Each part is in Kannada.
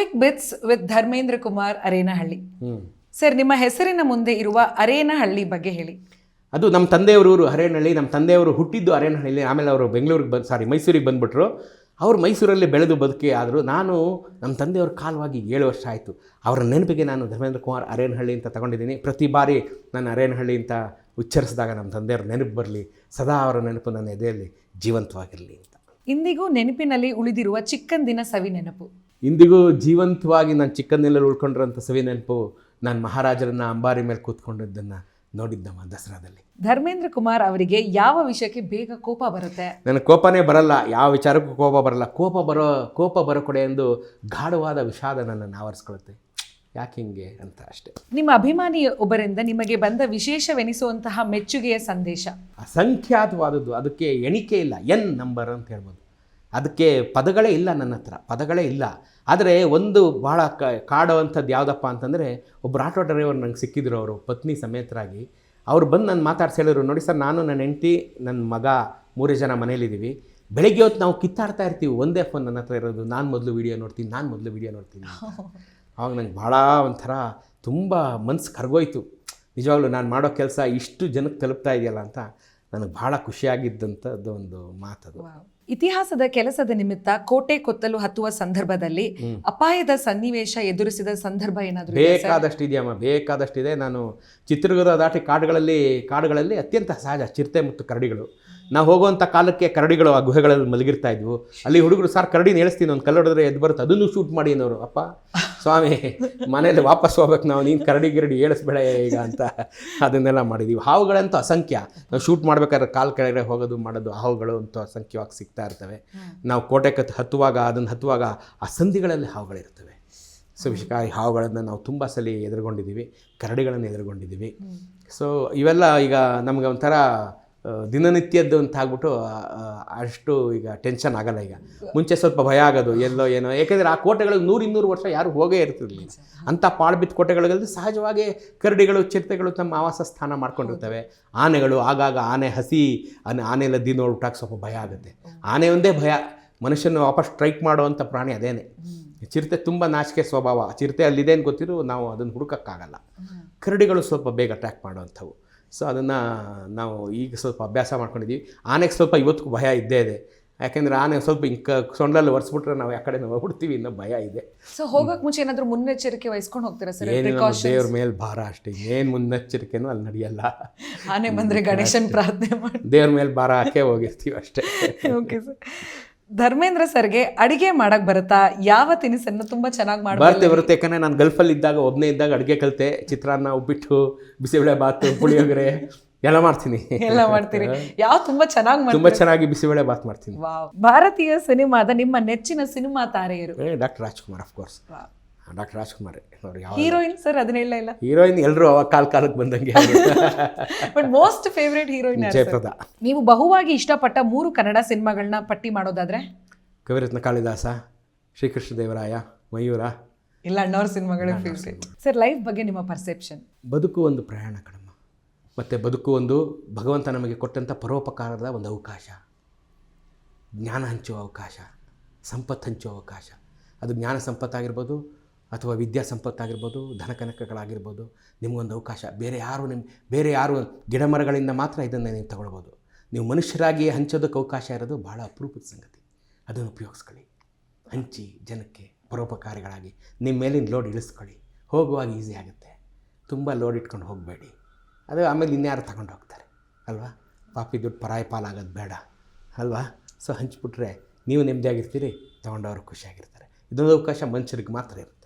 Quick bits with Dharmendra Kumar Arenahalli sir ನಿಮ್ಮ ಹೆಸರಿನ ಮುಂದೆ ಇರುವ ಅರೇನಹಳ್ಳಿ ಬಗ್ಗೆ ಹೇಳಿ. ಅದು ನಮ್ಮ ತಂದೆಯವರು ಅರೇನಹಳ್ಳಿ ನಮ್ಮ ತಂದೆಯವರು ಹುಟ್ಟಿದ್ದು ಅರೇನಹಳ್ಳಿ ಆಮೇಲೆ ಅವರು ಬೆಂಗಳೂರಿಗೆ ಬಂದು ಸಾರಿ ಮೈಸೂರಿಗೆ ಬಂದುಬಿಟ್ರು. ಅವರು ಮೈಸೂರಲ್ಲಿ ಬೆಳೆದು ಬದುಕಿ ಆದರೂ ನಾನು ನಮ್ಮ ತಂದೆಯವ್ರ ಕಾಲವಾಗಿ ಏಳು ವರ್ಷ ಆಯಿತು. ಅವರ ನೆನಪಿಗೆ ನಾನು ಧರ್ಮೇಂದ್ರ ಕುಮಾರ್ ಅರೇನಹಳ್ಳಿ ಅಂತ ತಗೊಂಡಿದ್ದೀನಿ. ಪ್ರತಿ ಬಾರಿ ನಾನು ಅರೇನಹಳ್ಳಿ ಅಂತ ಉಚ್ಚರಿಸಿದಾಗ ನಮ್ಮ ತಂದೆಯವ್ರ ನೆನಪು ಬರಲಿ ಸದಾ ಅವರ ನೆನಪು ನನ್ನ ಎದೆಯಲ್ಲಿ ಜೀವಂತವಾಗಿರಲಿ ಅಂತ. ಇಂದಿಗೂ ನೆನಪಿನಲ್ಲಿ ಉಳಿದಿರುವ ಚಿಕ್ಕಂದಿನ ಸವಿ ನೆನಪು. ಇಂದಿಗೂ ಜೀವಂತವಾಗಿ ನಾನು ಚಿಕ್ಕಂದಿನಲ್ಲಿ ಉಳ್ಕೊಂಡಿರೋಂಥ ಸವಿ ನೆನಪು ನಾನು ಮಹಾರಾಜರನ್ನ ಅಂಬಾರಿ ಮೇಲೆ ಕೂತ್ಕೊಂಡಿದ್ದನ್ನು ನೋಡಿದ್ದಮ್ಮ ದಸರಾದಲ್ಲಿ. ಧರ್ಮೇಂದ್ರ ಕುಮಾರ್ ಅವರಿಗೆ ಯಾವ ವಿಷಯಕ್ಕೆ ಬೇಗ ಕೋಪ ಬರುತ್ತೆ? ನನಗೆ ಕೋಪನೇ ಬರಲ್ಲ ಯಾವ ವಿಚಾರಕ್ಕೂ ಕೋಪ ಬರಲ್ಲ. ಕೋಪ ಬರೋ ಕೋಪ ಬರೋ ಕೊಡೆ ಎಂದು ಗಾಢವಾದ ವಿಷಾದ ನನ್ನನ್ನು ಆವರಿಸ್ಕೊಳುತ್ತೆ ಯಾಕೆ ಹಿಂಗೆ ಅಂತ ಅಷ್ಟೇ. ನಿಮ್ಮ ಅಭಿಮಾನಿ ಒಬ್ಬರಿಂದ ನಿಮಗೆ ಬಂದ ವಿಶೇಷವೆನಿಸುವಂತಹ ಮೆಚ್ಚುಗೆಯ ಸಂದೇಶ? ಅಸಂಖ್ಯಾತವಾದದ್ದು ಅದಕ್ಕೆ ಎಣಿಕೆ ಇಲ್ಲ. ಎನ್ ನಂಬರ್ ಅಂತ ಹೇಳ್ಬೋದು. ಅದಕ್ಕೆ ಪದಗಳೇ ಇಲ್ಲ ನನ್ನ ಹತ್ರ, ಪದಗಳೇ ಇಲ್ಲ. ಆದರೆ ಒಂದು ಭಾಳ ಕ, ಕಾಡುವಂಥದ್ದು ಯಾವುದಪ್ಪ ಅಂತಂದರೆ ಒಬ್ಬರು ಆಟೋ ಡ್ರೈವರ್ ನಂಗೆ ಸಿಕ್ಕಿದ್ರು ಅವರು, ಪತ್ನಿ ಸಮೇತರಾಗಿ. ಅವ್ರು ಬಂದು ನಾನು ಮಾತಾಡ್ಸಿ ಹೇಳಿದ್ರು, ನೋಡಿ ಸರ್, ನಾನು ನನ್ನ ಹೆಂಡತಿ ನನ್ನ ಮಗ, ಮೂರೇ ಜನ ಮನೇಲಿದ್ದೀವಿ ಬೆಳಗ್ಗೆ ಹೊತ್ತು ನಾವು ಕಿತ್ತಾಡ್ತಾ ಇರ್ತೀವಿ, ಒಂದೇ ಫೋನ್ ನನ್ನ ಹತ್ರ ಇರೋದು, ನಾನು ಮೊದಲು ವೀಡಿಯೋ ನೋಡ್ತೀನಿ, ನಾನು ಮೊದಲು ವೀಡಿಯೋ ನೋಡ್ತೀನಿ. ಆವಾಗ ನಂಗೆ ಭಾಳ ಒಂಥರ ತುಂಬ ಮನ್ಸು ಕರ್ಗೋಯ್ತು. ನಿಜವಾಗ್ಲೂ ನಾನು ಮಾಡೋ ಕೆಲಸ ಇಷ್ಟು ಜನಕ್ಕೆ ತಲುಪ್ತಾ ಇದೆಯಲ್ಲ ಅಂತ ನನಗೆ ಭಾಳ ಖುಷಿಯಾಗಿದ್ದಂಥದ್ದು ಒಂದು ಮಾತದು. ಇತಿಹಾಸದ ಕೆಲಸದ ನಿಮಿತ್ತ ಕೋಟೆ ಕೊತ್ತಲು ಹತ್ತುವ ಸಂದರ್ಭದಲ್ಲಿ ಅಪಾಯದ ಸನ್ನಿವೇಶ ಎದುರಿಸಿದ ಸಂದರ್ಭ ಏನಾದರೂ ಬೇಕಾದಷ್ಟು ಇದೆಯಮ್ಮ ಬೇಕಾದಷ್ಟಿದೆ. ನಾನು ಚಿತ್ರದುರ್ಗದ ದಾಟಿ ಕಾಡುಗಳಲ್ಲಿ ಕಾಡುಗಳಲ್ಲಿ ಅತ್ಯಂತ ಸಹಜ ಚಿರತೆ ಮತ್ತು ಕರಡಿಗಳು. ನಾವು ಹೋಗುವಂಥ ಕಾಲಕ್ಕೆ ಕರಡಿಗಳು ಆ ಗುಹೆಗಳಲ್ಲಿ ಮಲಗಿರ್ತಾ ಇದ್ವು. ಅಲ್ಲಿ ಹುಡುಗರು ಸರ್ ಕರಡಿನ ಹೇಳಿಸ್ತೀನಿ ಒಂದು ಕಲ್ಲೊಡಿದ್ರೆ ಎದ್ದು ಬರುತ್ತೆ ಅದನ್ನು ಶೂಟ್ ಮಾಡಿ ಅನ್ನೋರು. ಅಪ್ಪ ಸ್ವಾಮಿ ಮನೇಲಿ ವಾಪಸ್ ಹೋಗ್ಬೇಕು ನಾವು ನೀನು ಕರಡಿ ಗಿರಡಿ ಹೇಳಿಸ್ಬೇಡ ಈಗ ಅಂತ ಅದನ್ನೆಲ್ಲ ಮಾಡಿದ್ದೀವಿ ಹಾವುಗಳಂತೂ ಅಸಂಖ್ಯ. ನಾವು ಶೂಟ್ ಮಾಡ್ಬೇಕಾದ್ರೆ ಕಾಲು ಕೆಳಗಡೆ ಹೋಗೋದು ಮಾಡೋದು ಹಾವುಗಳು ಅಂತೂ ಅಸಂಖ್ಯವಾಗಿ ಸಿಗ್ತಾ ಇರ್ತವೆ. ನಾವು ಕೋಟೆ ಕತ್ತು ಹತ್ತುವಾಗ ಅದನ್ನು ಹತ್ತುವಾಗ ಆ ಸಂಧಿಗಳಲ್ಲಿ ಹಾವುಗಳಿರ್ತವೆ ಸೊ ವಿಷಕಾರಿ ಹಾವುಗಳನ್ನು ನಾವು ತುಂಬ ಸಲ ಎದುರುಗೊಂಡಿದ್ದೀವಿ ಕರಡಿಗಳನ್ನು ಎದುರುಗೊಂಡಿದ್ದೀವಿ ಸೊ ಇವೆಲ್ಲ ಈಗ ನಮಗೆ ಒಂಥರ ದಿನನಿತ್ಯದ್ದು ಅಂತ ಆಗ್ಬಿಟ್ಟು ಅಷ್ಟು ಈಗ ಟೆನ್ಷನ್ ಆಗಲ್ಲ ಈಗ. ಮುಂಚೆ ಸ್ವಲ್ಪ ಭಯ ಆಗೋದು ಎಲ್ಲೋ ಏನೋ. ಯಾಕೆಂದರೆ ಆ ಕೋಟೆಗಳಿಗೆ ನೂರು ಇನ್ನೂರು ವರ್ಷ ಯಾರು ಹೋಗೇ ಇರ್ತಿರಲಿಲ್ಲ. ಅಂಥ ಪಾಳ್ಬಿದ್ದ ಕೋಟೆಗಳಲ್ಲಿ ಸಹಜವಾಗಿ ಕರಡಿಗಳು ಚಿರತೆಗಳು ತಮ್ಮ ಆವಾಸ ಸ್ಥಾನ ಮಾಡ್ಕೊಂಡಿರ್ತವೆ. ಆನೆಗಳು ಆಗಾಗ ಆನೆ ಹಸಿ ಆನೆ ಆನೆ ಲದ್ದಿ ನೋಡ್ಬಿಟ್ಟಾಗ ಸ್ವಲ್ಪ ಭಯ ಆಗುತ್ತೆ. ಆನೆ ಒಂದೇ ಭಯ. ಮನುಷ್ಯನ ವಾಪಸ್ ಸ್ಟ್ರೈಕ್ ಮಾಡುವಂಥ ಪ್ರಾಣಿ ಅದೇನೆ. ಚಿರತೆ ತುಂಬ ನಾಚಿಕೆ ಸ್ವಭಾವ. ಚಿರತೆ ಅಲ್ಲಿದೆ ಅಂತ ಗೊತ್ತಿದ್ರು ನಾವು ಅದನ್ನು ಹುಡುಕಕ್ಕಾಗಲ್ಲ. ಕರಡಿಗಳು ಸ್ವಲ್ಪ ಬೇಗ ಅಟ್ಯಾಕ್ ಮಾಡುವಂಥವು. ಸೊ ಅದನ್ನು ನಾವು ಈಗ ಸ್ವಲ್ಪ ಅಭ್ಯಾಸ ಮಾಡ್ಕೊಂಡಿದ್ದೀವಿ ಆನೆಗೆ ಸ್ವಲ್ಪ ಇವತ್ತಿಗೂ ಭಯ ಇದ್ದೇ ಇದೆ. ಯಾಕೆಂದರೆ ಆನೆ ಸ್ವಲ್ಪ ಇಂಕ ಸೊಂಡಲ್ಲಿ ಒರೆಸ್ಬಿಟ್ರೆ ನಾವು ಯಾಕಡೆ ನಾವು ಹೋಗ್ಬಿಡ್ತೀವಿ ಇನ್ನೂ ಭಯ ಇದೆ. ಸೊ ಹೋಗೋಕೆ ಮುಂಚೆ ಏನಾದರೂ ಮುನ್ನೆಚ್ಚರಿಕೆ ವಹಿಸ್ಕೊಂಡು ಹೋಗ್ತೀರಾ ಸರ್? ದೇವ್ರ ಮೇಲೆ ಭಾರ ಅಷ್ಟೇ. ಏನು ಮುನ್ನೆಚ್ಚರಿಕೆನೂ ಅಲ್ಲಿ ನಡೆಯಲ್ಲ. ಆನೆ ಬಂದ್ರೆ ಗಣೇಶನ್ ಪ್ರಾರ್ಥನೆ ಮಾಡಿ. ದೇವ್ರ ಮೇಲೆ ಭಾರ ಹಾಕೇ ಹೋಗಿರ್ತೀವಿ ಅಷ್ಟೇ. ಓಕೆ ಸರ್ ಧರ್ಮೇಂದ್ರ ಸರ್ಗೆ ಅಡಿಗೆ ಮಾಡಕ್ ಬರುತ್ತಾ? ಯಾವ ತಿನಿಸನ್ನು ತುಂಬಾ ಚೆನ್ನಾಗಿ ಮಾಡಿ ಬರುತ್ತೆ ಬರುತ್ತೆ ಯಾಕಂದ್ರೆ ನಾನು ಗಲ್ಫಲ್ಲಿ ಇದ್ದಾಗ ಒಬ್ಬನೇ ಇದ್ದಾಗ ಅಡಿಗೆ ಕಲಿತೆ. ಚಿತ್ರಾನ್ನ ಉಪ್ಪಿಟ್ಟು ಬಿಸಿಬೇಳೆ ಬಾತ್ ಪುಳಿಯೋಗರೆ ಎಲ್ಲ ಮಾಡ್ತೀನಿ. ಎಲ್ಲ ಮಾಡ್ತೀರಿ. ಯಾವ ತುಂಬಾ ಚೆನ್ನಾಗಿ ತುಂಬಾ ಚೆನ್ನಾಗಿ ಬಿಸಿಬೇಳೆ ಬಾತ್ ಮಾಡ್ತೀನಿ. ಭಾರತೀಯ ಸಿನಿಮಾದ ನಿಮ್ಮ ನೆಚ್ಚಿನ ಸಿನಿಮಾ ತಾರೆಯರು? Doctor Rajkumar of course doctor Rajkumar ಅವ್ರು ಯಾವ ಹೀರೋಯಿನ್ ಸರ್ ಅದನ್ನ ಹೇಳಲೇ ಇಲ್ಲ. ಹೀರೋಯಿನ್ ಎಲ್ಲರೂ ಅವಾಗ ಕಾಲ ಕಾಲಕ್ಕೆ ಬಂದಂಗೆ but most favourite heroine Jayaprada. ನೀವು ಬಹುವಾಗಿ ಇಷ್ಟಪಟ್ಟ ಮೂರು ಕನ್ನಡ ಸಿನಿಮಾಗಳನ್ನ ಪಟ್ಟಿ ಮಾಡೋದಾದ್ರೆ? ಕವಿರತ್ನ ಕಾಳಿದಾಸ ಶ್ರೀಕೃಷ್ಣ ದೇವರಾಯ ಮಯೂರ. ಇಲ್ಲ ಅಣ್ಣವ್ರ ಸಿನಿಮಾಗಳೇ ಫೇವ್ರೇಟ್ ಸರ್ ಲೈಫ್ ಬಗ್ಗೆ ನಿಮ್ಮ ಪರ್ಸೆಪ್ಷನ್ ಬದುಕು ಒಂದು ಪ್ರಯಾಣ ಕಣಮ್ಮ. ಮತ್ತು ಬದುಕು ಒಂದು ಭಗವಂತ ನಮಗೆ ಕೊಟ್ಟಂಥ ಪರೋಪಕಾರದ ಒಂದು ಅವಕಾಶ. ಜ್ಞಾನ ಹಂಚುವ ಅವಕಾಶ. ಸಂಪತ್ತು ಹಂಚುವ ಅವಕಾಶ. ಅದು ಜ್ಞಾನ ಸಂಪತ್ತಾಗಿರ್ಬೋದು ಅಥವಾ ವಿದ್ಯಾ ಸಂಪತ್ತಾಗಿರ್ಬೋದು, ಧನಕನಕಗಳಾಗಿರ್ಬೋದು, ನಿಮಗೊಂದು ಅವಕಾಶ. ಬೇರೆ ಯಾರು ನಿಮ್ಮ ಬೇರೆ ಯಾರು ಗಿಡ ಮರಗಳಿಂದ ಮಾತ್ರ ಇದನ್ನು ನೀವು ತಗೊಳ್ಬೋದು. ನೀವು ಮನುಷ್ಯರಾಗಿ ಹಂಚೋದಕ್ಕೆ ಅವಕಾಶ ಇರೋದು ಭಾಳ ಅಪರೂಪದ ಸಂಗತಿ. ಅದನ್ನು ಉಪಯೋಗಿಸ್ಕೊಳ್ಳಿ. ಹಂಚಿ ಜನಕ್ಕೆ ಪರೋಪಕಾರಿಗಳಾಗಿ ನಿಮ್ಮ ಮೇಲಿನ ಲೋಡ್ ಇಳಿಸ್ಕೊಳ್ಳಿ. ಹೋಗುವಾಗ ಈಸಿ ಆಗುತ್ತೆ. ತುಂಬ ಲೋಡ್ ಇಟ್ಕೊಂಡು ಹೋಗಬೇಡಿ. ಅದು ಆಮೇಲೆ ಇನ್ಯಾರು ತಗೊಂಡು ಹೋಗ್ತಾರೆ. ಅಲ್ವಾ? ಪಾಪಿ ದುಡ್ಡು ಪರಾಯ ಪಾಲಾಗೋದು ಬೇಡ. ಅಲ್ವಾ? ಸೊ ಹಂಚಿಬಿಟ್ರೆ ನೀವು ನೆಮ್ಮದಿಯಾಗಿರ್ತೀರಿ, ತಗೊಂಡವರು ಖುಷಿಯಾಗಿರ್ತಾರೆ. ಇದೊಂದು ಅವಕಾಶ ಮನುಷ್ಯರಿಗೆ ಮಾತ್ರ ಇರುತ್ತೆ.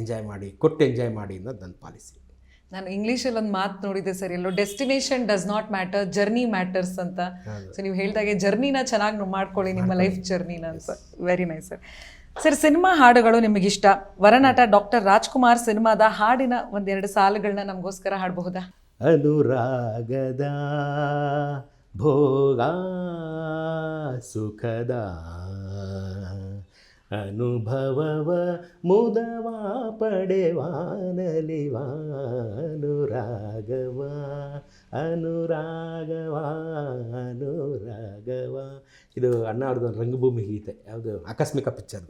ಎಂಜಾಯ್ ಮಾಡಿ ಕೊಟ್ಟು ಎಂಜಾಯ್ ಮಾಡಿ ಅನ್ನೋದು ನನ್ನ ಪಾಲಿಸಿ. ನಾನು ಇಂಗ್ಲೀಷಲ್ಲಿ ಒಂದು ಮಾತು ನೋಡಿದ್ದೆ sir yellow destination does not matter journey matters ಅಂತ. ಸೊ ನೀವು ಹೇಳಿದಾಗೆ ಜರ್ನಿನ ಚೆನ್ನಾಗಿ ಮಾಡ್ಕೊಳ್ಳಿ ನಿಮ್ಮ ಲೈಫ್ ಜರ್ನಿನ ಅಂತ. Very nice sir sir cinema ಹಾಡುಗಳು ನಿಮಗಿಷ್ಟ? ವರನಾಟ ಡಾಕ್ಟರ್ ರಾಜ್ಕುಮಾರ್ ಸಿನಿಮಾದ ಹಾಡಿನ ಒಂದೆರಡು ಸಾಲುಗಳನ್ನ ನಮಗೋಸ್ಕರ ಹಾಡಬಹುದಾ? ಅನುರಾಗದ ಭೋಗ ಸುಖದ ಅನುಭವವ ಮುದವ ಪಡೆವಾನಲಿವ ಅನುರಾಗವ ಅನುರಾಗವ ಅನುರಾಗವ. ಇದು ಅಣ್ಣ ರಂಗಭೂಮಿ ಗೀತೆ ಯಾವುದು ಆಕಸ್ಮಿಕ ಪಿಕ್ಚರ್